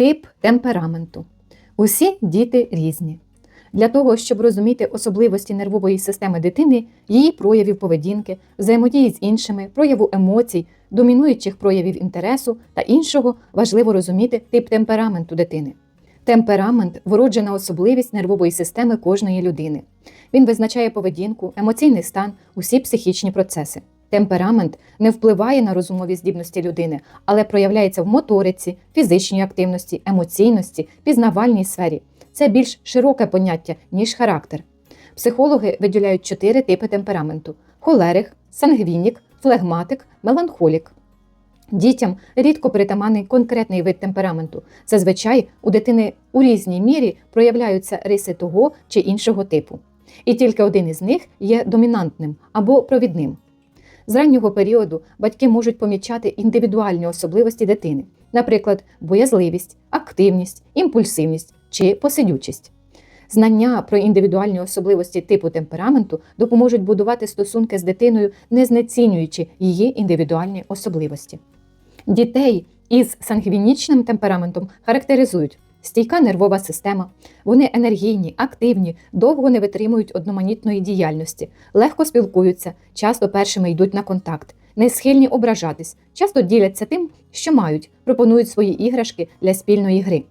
Тип темпераменту. Усі діти різні. Для того, щоб розуміти особливості нервової системи дитини, її проявів поведінки, взаємодії з іншими, прояву емоцій, домінуючих проявів інтересу та іншого, важливо розуміти тип темпераменту дитини. Темперамент вроджена особливість нервової системи кожної людини. Він визначає поведінку, емоційний стан, усі психічні процеси. Темперамент не впливає на розумові здібності людини, але проявляється в моториці, фізичній активності, емоційності, пізнавальній сфері. Це більш широке поняття, ніж характер. Психологи виділяють чотири типи темпераменту: холерик, сангвінік, флегматик, меланхолік. Дітям рідко притаманний конкретний вид темпераменту. Зазвичай у дитини у різній мірі проявляються риси того чи іншого типу. І тільки один із них є домінантним або провідним. З раннього періоду батьки можуть помічати індивідуальні особливості дитини, наприклад, боязливість, активність, імпульсивність чи посидючість. Знання про індивідуальні особливості типу темпераменту допоможуть будувати стосунки з дитиною, не знецінюючи її індивідуальні особливості. Дітей із сангвінічним темпераментом характеризують стійка нервова система. Вони енергійні, активні, довго не витримують одноманітної діяльності, легко спілкуються, часто першими йдуть на контакт, не схильні ображатись, часто діляться тим, що мають, пропонують свої іграшки для спільної гри,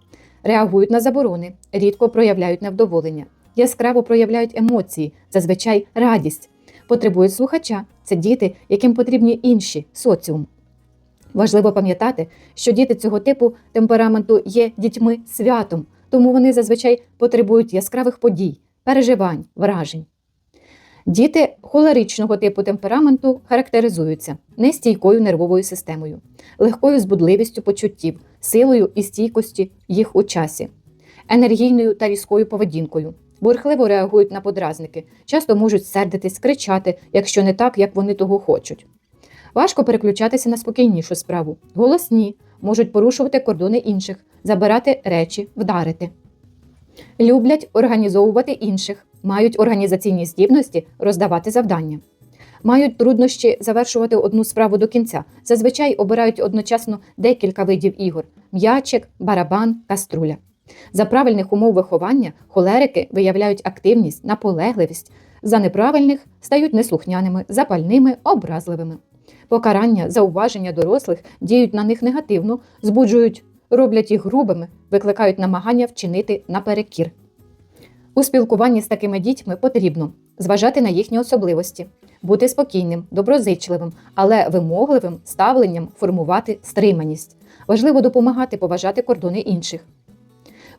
реагують на заборони, рідко проявляють невдоволення, яскраво проявляють емоції, зазвичай радість, потребують слухача. Це діти, яким потрібні інші соціум. Важливо пам'ятати, що діти цього типу темпераменту є дітьми святом, тому вони зазвичай потребують яскравих подій, переживань, вражень. Діти холеричного типу темпераменту характеризуються нестійкою нервовою системою, легкою збудливістю почуттів, силою і стійкості їх у часі, енергійною та різкою поведінкою, бурхливо реагують на подразники, часто можуть сердитись, кричати, якщо не так, як вони того хочуть. Важко переключатися на спокійнішу справу. Голосні, можуть порушувати кордони інших, забирати речі, вдарити. Люблять організовувати інших, мають організаційні здібності роздавати завдання. Мають труднощі завершувати одну справу до кінця. Зазвичай обирають одночасно декілька видів ігор: м'ячик, барабан, каструля. За правильних умов виховання холерики виявляють активність, наполегливість, за неправильних стають неслухняними, запальними, образливими. Покарання, зауваження дорослих діють на них негативно, збуджують, роблять їх грубими, викликають намагання вчинити наперекір. У спілкуванні з такими дітьми потрібно зважати на їхні особливості, бути спокійним, доброзичливим, але вимогливим ставленням формувати стриманість. Важливо допомагати поважати кордони інших.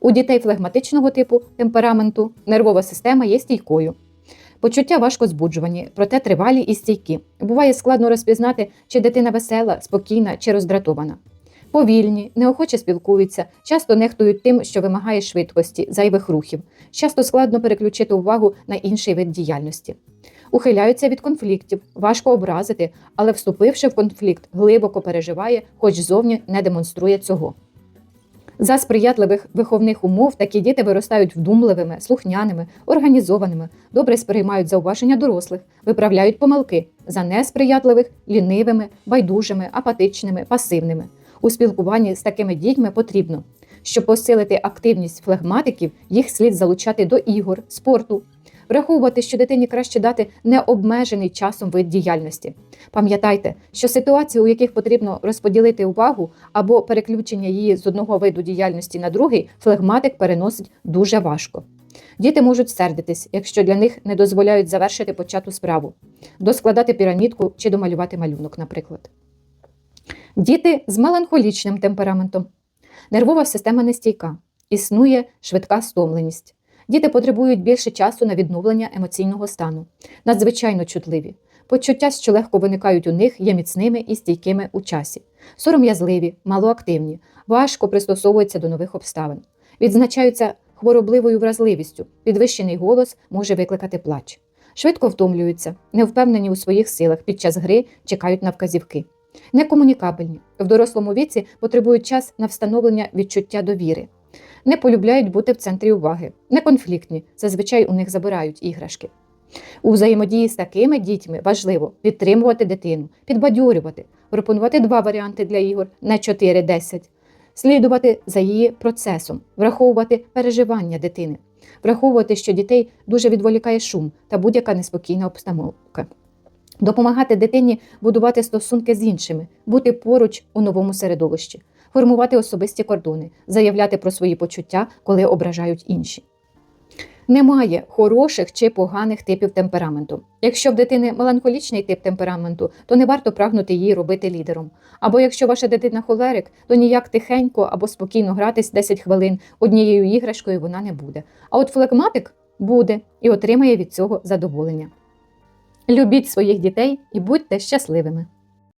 У дітей флегматичного типу темпераменту нервова система є стійкою. Почуття важко збуджувані, проте тривалі і стійкі. Буває складно розпізнати, чи дитина весела, спокійна чи роздратована. Повільні, неохоче спілкуються, часто нехтують тим, що вимагає швидкості, зайвих рухів. Часто складно переключити увагу на інший вид діяльності. Ухиляються від конфліктів, важко образити, але, вступивши в конфлікт, глибоко переживає, хоч зовні не демонструє цього. За сприятливих виховних умов такі діти виростають вдумливими, слухняними, організованими, добре сприймають зауваження дорослих, виправляють помилки за несприятливих, лінивими, байдужими, апатичними, пасивними. У спілкуванні з такими дітьми потрібно, щоб посилити активність флегматиків, їх слід залучати до ігор, спорту, враховувати, що дитині краще дати необмежений часом вид діяльності. Пам'ятайте, що ситуації, у яких потрібно розподілити увагу або переключення її з одного виду діяльності на другий, флегматик переносить дуже важко. Діти можуть сердитись, якщо для них не дозволяють завершити почату справу, доскладати пірамідку чи домалювати малюнок, наприклад. Діти з меланхолічним темпераментом. Нервова система нестійка, існує швидка стомленість. Діти потребують більше часу на відновлення емоційного стану, надзвичайно чутливі. Почуття, що легко виникають у них, є міцними і стійкими у часі, сором'язливі, малоактивні, важко пристосовуються до нових обставин, відзначаються хворобливою вразливістю, підвищений голос може викликати плач, швидко втомлюються, невпевнені у своїх силах. Під час гри чекають на вказівки. Некомунікабельні, в дорослому віці потребують час на встановлення відчуття довіри, не полюбляють бути в центрі уваги, неконфліктні, зазвичай у них забирають іграшки. У взаємодії з такими дітьми важливо підтримувати дитину, підбадьорювати, пропонувати два варіанти для ігор на 4-10, слідувати за її процесом, враховувати переживання дитини, враховувати, що дітей дуже відволікає шум та будь-яка неспокійна обстановка. Допомагати дитині будувати стосунки з іншими, бути поруч у новому середовищі, формувати особисті кордони, заявляти про свої почуття, коли ображають інші. Немає хороших чи поганих типів темпераменту. Якщо в дитини меланхолічний тип темпераменту, то не варто прагнути її робити лідером. Або якщо ваша дитина холерик, то ніяк тихенько або спокійно гратись 10 хвилин однією іграшкою вона не буде. А от флегматик буде і отримає від цього задоволення. Любіть своїх дітей і будьте щасливими!